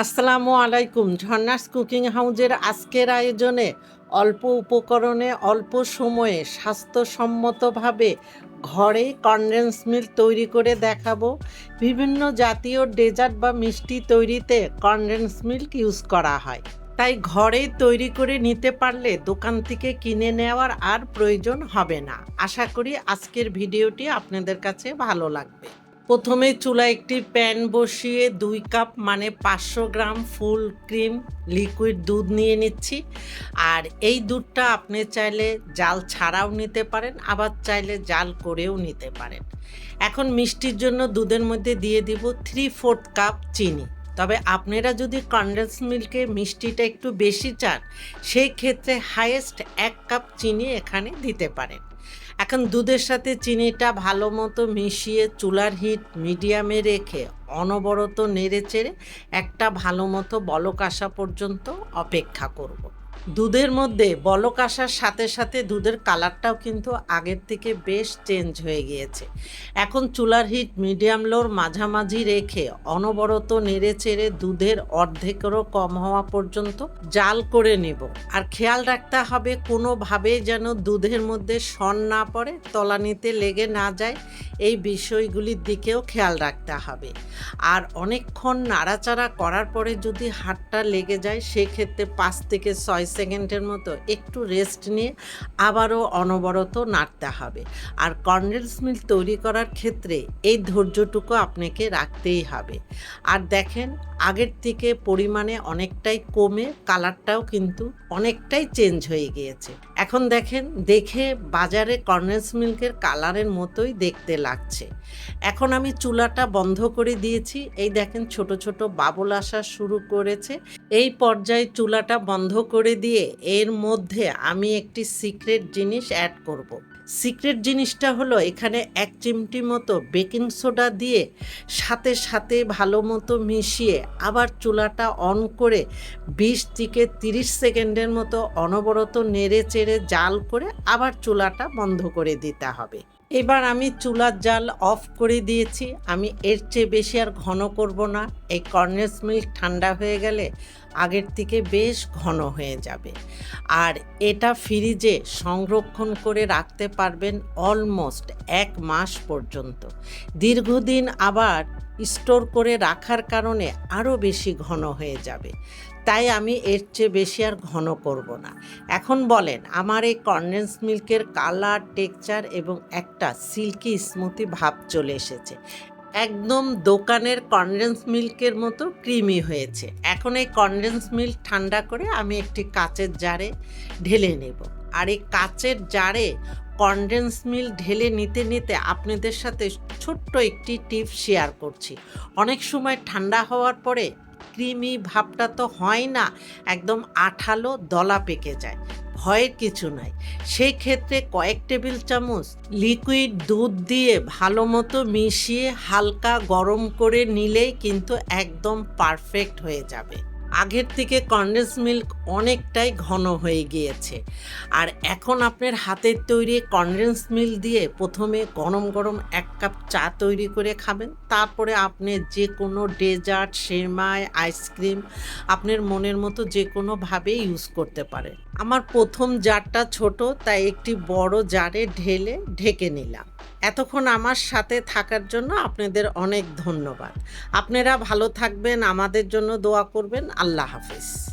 আসসালামু আলাইকুম। ঝর্ণাস কুকিং হাউজের আজকের আয়োজনে অল্প উপকরণে, অল্প সময়ে স্বাস্থ্যসম্মতভাবে ঘরে কনডেন্স মিল্ক তৈরি করে দেখাবো। বিভিন্ন জাতীয় ডেজার্ট বা মিষ্টি তৈরিতে কনডেন্স মিল্ক ইউজ করা হয়। তাই ঘরেই তৈরি করে নিতে পারলে দোকান থেকে কিনে নেওয়ার আর প্রয়োজন হবে না। আশা করি আজকের ভিডিওটি আপনাদের কাছে ভালো লাগবে। প্রথমে চুলা একটি প্যান বসিয়ে দুই কাপ মানে পাঁচশো গ্রাম ফুল ক্রিম লিকুইড দুধ নিয়ে নিচ্ছি। আর এই দুধটা আপনি চাইলে জাল ছাড়াও নিতে পারেন, আবার চাইলে জাল করেও নিতে পারেন। এখন মিষ্টির জন্য দুধের মধ্যে দিয়ে দিব থ্রি ফোর্থ কাপ চিনি। তবে আপনারা যদি কনডেন্স মিল্কে মিষ্টিটা একটু বেশি চান, সেই ক্ষেত্রে হাইয়েস্ট এক কাপ চিনি এখানে দিতে পারেন। এখন দুধের সাথে চিনিটা ভালো মতো মিশিয়ে চুলার হিট মিডিয়ামে রেখে অনবরত নেড়ে চেড়ে একটা ভালো মতো বলক আসা পর্যন্ত অপেক্ষা করব। দুধের মধ্যে বলক আসার সাথে সাথে দুধের কালারটাও কিন্তু আগের থেকে বেশ চেঞ্জ হয়ে গিয়েছে। এখন চুলার হিট মিডিয়াম লোর মাঝামাঝি রেখে অনবরত নেড়ে চেড়ে দুধের অর্ধেকেরও কম হওয়া পর্যন্ত জাল করে নেব। আর খেয়াল রাখতে হবে কোনোভাবেই যেন দুধের মধ্যে সন না পড়ে, তলানিতে লেগে না যায়, এই বিষয়গুলির দিকেও খেয়াল রাখতে হবে। আর অনেকক্ষণ নাড়াচাড়া করার পরে যদি হাতটা লেগে যায়, সেক্ষেত্রে পাঁচ থেকে ছয় সেকেন্ডের মতো একটু রেস্ট নিয়ে আবারও অনবরত নাড়তে হবে। আর কর্নেলস মিল তৈরি করার ক্ষেত্রে এই ধৈর্যটুকু আপনাকে রাখতেই হবে। আর দেখেন, আগের থেকে পরিমাণে অনেকটাই কমে কালারটাও কিন্তু অনেকটাই চেঞ্জ হয়ে গিয়েছে। এখন দেখেন, দেখে বাজারে কর্নেলস মিল্কের কালারের মতোই দেখতে লাগছে। এখন আমি চুলাটা বন্ধ করে দিয়েছি। এই দেখেন, ছোট ছোট বাবল আসা শুরু করেছে। এই পর্যায়ে চুলাটা বন্ধ করে দিয়ে এর মধ্যে আমি একটি সিক্রেট জিনিস অ্যাড করব। সিক্রেট জিনিসটা হলো এখানে এক চিমটি মতো বেকিং সোডা দিয়ে সাথে সাথে ভালো মতো মিশিয়ে আবার চুলাটা অন করে বিশ থেকে তিরিশ সেকেন্ডের মতো অনবরত নেড়ে চেড়ে জাল করে আবার চুলাটা বন্ধ করে দিতে হবে। এবার আমি চুলার জাল অফ করে দিয়েছি। আমি এর চেয়ে বেশি আর ঘন করব না। এই কর্নেস মিল্ক ঠান্ডা হয়ে গেলে আগের থেকে বেশ ঘন হয়ে যাবে। আর এটা ফ্রিজে সংরক্ষণ করে রাখতে পারবেন অলমোস্ট এক মাস পর্যন্ত। দীর্ঘদিন আবার স্টোর করে রাখার কারণে আরও বেশি ঘন হয়ে যাবে। তাই আমি এর চেয়ে বেশি আর ঘন করব না। এখন বলেন, আমার এই কনডেন্স মিল্কের কালার, টেক্সচার এবং একটা সিল্কি স্মুথি ভাব চলে এসেছে। একদম দোকানের কনডেন্স মিল্কের মতো ক্রিমি হয়েছে। এখন এই কনডেন্স মিল্ক ঠান্ডা করে আমি একটি কাচের জারে ঢেলে নেব। আর এই কাচের জারে কনডেন্স মিল্ক ঢেলে নিতে নিতে আপনাদের সাথে ছোট্ট একটি টিপ শেয়ার করছি। অনেক সময় ঠান্ডা হওয়ার পরে ক্রিমি ভাবটা তো হয় না, একদম আঠালো দলা পেকে যায়, ভয়ের কিছু নাই। সেই ক্ষেত্রে কয়েক টেবিল চামচ লিকুইড দুধ দিয়ে ভালো মতো মিশিয়ে হালকা গরম করে নিলেই কিন্তু একদম পারফেক্ট হয়ে যাবে। আগের থেকে কন্ডেন্স মিল্ক অনেকটাই ঘন হয়ে গিয়েছে। আর এখন আপনার হাতের তৈরি কন্ডেন্স মিল দিয়ে প্রথমে গরম গরম এক কাপ চা তৈরি করে খাবেন। তারপরে আপনি যে কোনো ডেজার্ট সেমাই আইসক্রিম আপনার মনের মতো যে কোনোভাবে ইউজ করতে পারেন। আমার প্রথম জারটা ছোট, তাই একটি বড় জারে ঢেলে ঢেকে নিলাম। এতক্ষণ আমার সাথে থাকার জন্য আপনাদের অনেক ধন্যবাদ। আপনারা ভালো থাকবেন, আমাদের জন্য দোয়া করবেন। আল্লাহ হাফিজ।